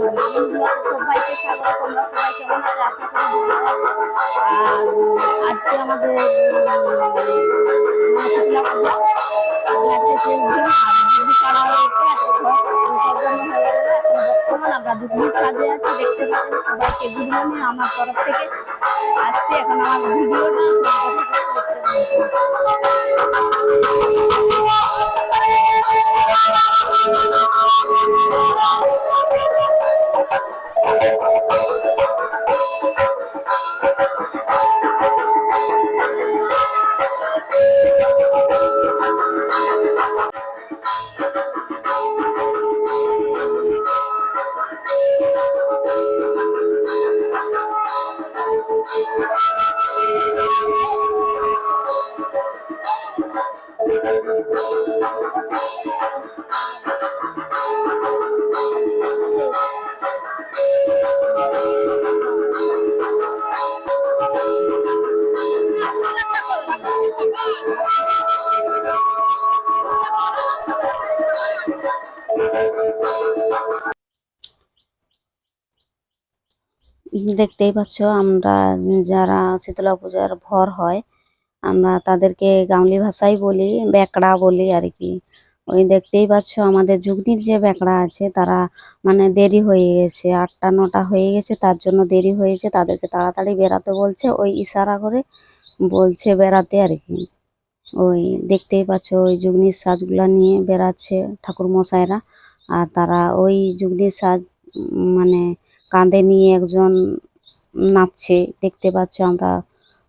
সবাইকে স্বাগত, তোমরা সবাই কেমন আছো? আশা করি আর আজকে আমাদের মানে পূজা আজকে শেষ দিন আর দুধ ছাড়া হয়েছে। আজকে বিসর্জন হয়ে গেল। এখন বর্তমান আমরা দুধ সাজে আছি। দেখতে পাচ্ছেন সবাইকে গুড মর্নিং আমার তরফ থেকে আসছে। এখন আমার ভিডিওটা দেখতে পাচ্ছেন দেখতেই পাচ্ছ আমরা যারা শীতলা পূজার ভর হয় আমরা তাদেরকে গাঁওলি ভাষায় বলি, ব্যাকড়া বলি আর কি। ওই দেখতেই পাচ্ছ আমাদের যুগনির যে ব্যাকড়া আছে, তারা মানে দেরি হয়ে গেছে। আটটা, নটা হয়ে গেছে, তার জন্য দেরি হয়েছে। তাদেরকে তাড়াতাড়ি বেরাতে বলছে, ওই ইশারা করে বলছে বেড়াতে আর কি। ওই দেখতেই পাচ্ছ ওই যুগনির সাজগুলা নিয়ে বেড়াচ্ছে ঠাকুর মশাইরা। আর তারা ওই যুগনির সাজ মানে কাঁধে নিয়ে একজন নাচছে। দেখতে পাচ্ছ আমরা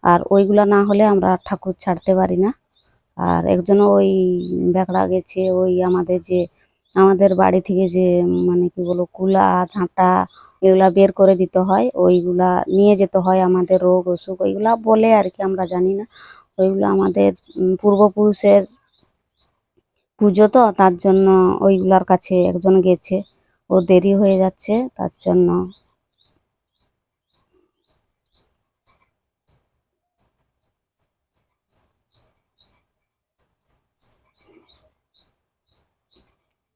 আর ওইগুলা না হলে আমরা ঠাকুর ছাড়তে পারি না। আর একজন ওই বেকড়া গেছে, ওই আমাদের যে, আমাদের বাড়ি থেকে যে মানে কি বলব, কুলা, ঝাঁটা এগুলা বের করে দিতে হয়, ওইগুলা নিয়ে যেতে হয় আমাদের রোগ অসুখ, ওইগুলা বলে আর কি আমরা জানি না। ওইগুলো আমাদের পূর্বপুরুষের পুজো তো, তার জন্য ওইগুলার কাছে একজন গেছে, ও দেরি হয়ে যাচ্ছে, তার জন্য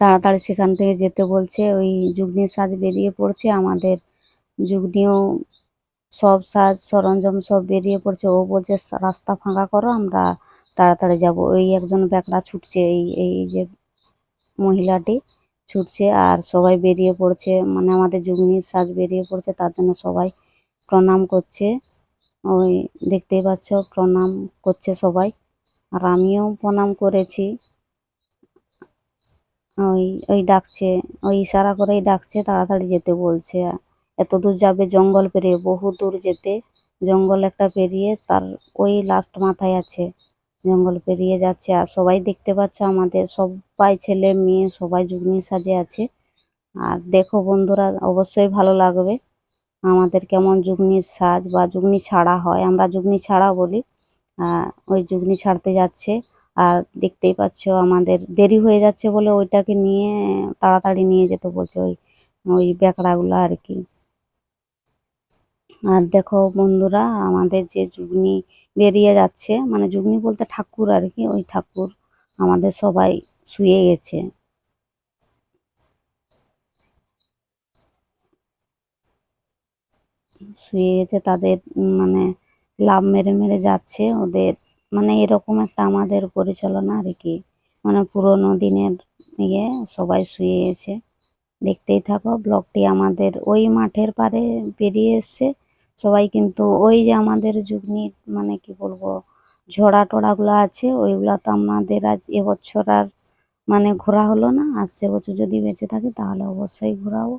তাড়াতাড়ি সেখান থেকে যেতে বলছে। ওই যুগনি সাজ বেরিয়ে পড়ছে। আমাদের যুগনিও সব সাজ সরঞ্জাম সব বেরিয়ে পড়ছে। ও বলছে, রাস্তা ফাঁকা করো, আমরা তাড়াতাড়ি যাব। ওই একজন ব্যাকড়া ছুটছে, এই এই যে মহিলাটি ছুটছে আর সবাই বেরিয়ে পড়ছে। মানে আমাদের যুগ্নির সাজ বেরিয়ে পড়ছে, তার জন্য সবাই প্রণাম করছে। ওই দেখতেই পাচ্ছ, প্রণাম করছে সবাই। আর আমিও প্রণাম করেছি। ওই ওই ডাকছে, ওই ইশারা করেই ডাকছে, তাড়াতাড়ি যেতে বলছে। এত দূর যাবে জঙ্গল পেরিয়ে, বহু দূর যেতে। জঙ্গল একটা পেরিয়ে তার ওই লাস্ট মাথায় আছে। জঙ্গল পেরিয়ে যাচ্ছে, আর সবাই দেখতে পাচ্ছে আমাদের, সবাই ছেলে, মেয়ে, সবাই যুগনি সাজে আছে। আর দেখো বন্ধুরা, অবশ্যই ভালো লাগবে আমাদের কেমন যুগনির সাজ বা যুগনি ছাড়া হয়। আমরা যুগনি ছাড়া বলি ওই যুগনি ছাড়তে যাচ্ছে। আর দেখতেই পাচ্ছ আমাদের দেরি হয়ে যাচ্ছে বলে ওইটাকে নিয়ে তাড়াতাড়ি নিয়ে যেতে বলছে ওই ওই ব্যাকড়াগুলো আর কি। আর দেখো বন্ধুরা, আমাদের যে যুগনি বেরিয়ে যাচ্ছে মানে যুগনি বলতে ঠাকুর আর কি, ওই ঠাকুর আমাদের সবাই শুয়ে গেছে। শুয়ে গেছে তাদের মানে লাভ মেরে মেরে যাচ্ছে ওদের। মানে এরকম একটা আমাদের পরিচালনা আর কি। মানে পুরোনো দিনের ইয়ে সবাই শুয়ে গেছে দেখতেই থাকো, ব্লগটি আমাদের ওই মাঠের পারে পেরিয়ে এসছে। সবাই কিন্তু ওই যে আমাদের যুগনি মানে কি বলব, ঝোড়া টোড়াগুলো আছে, ওইগুলা তো আমাদের আজ এবছর আর মানে ঘোরা হলো না। আর সে বছর যদি বেঁচে থাকে তাহলে অবশ্যই ঘোরাবো।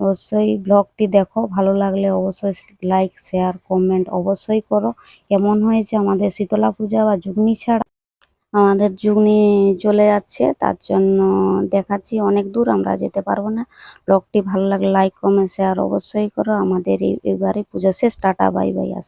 অবশ্যই ব্লগটি দেখো, ভালো লাগলে অবশ্যই লাইক শেয়ার কমেন্ট অবশ্যই করো। কেমন হয়েছে আমাদের শীতলা পূজা বা যুগনি ছাড়া? আমাদের যুগনি চলে যাচ্ছে, তার জন্য দেখাচ্ছি, অনেক দূর আমরা যেতে পারব না। ব্লগটি ভালো লাগলে লাইক কমেন্ট শেয়ার অবশ্যই করো। আমাদের এবারে পূজা শেষ, টাটা বাই বাই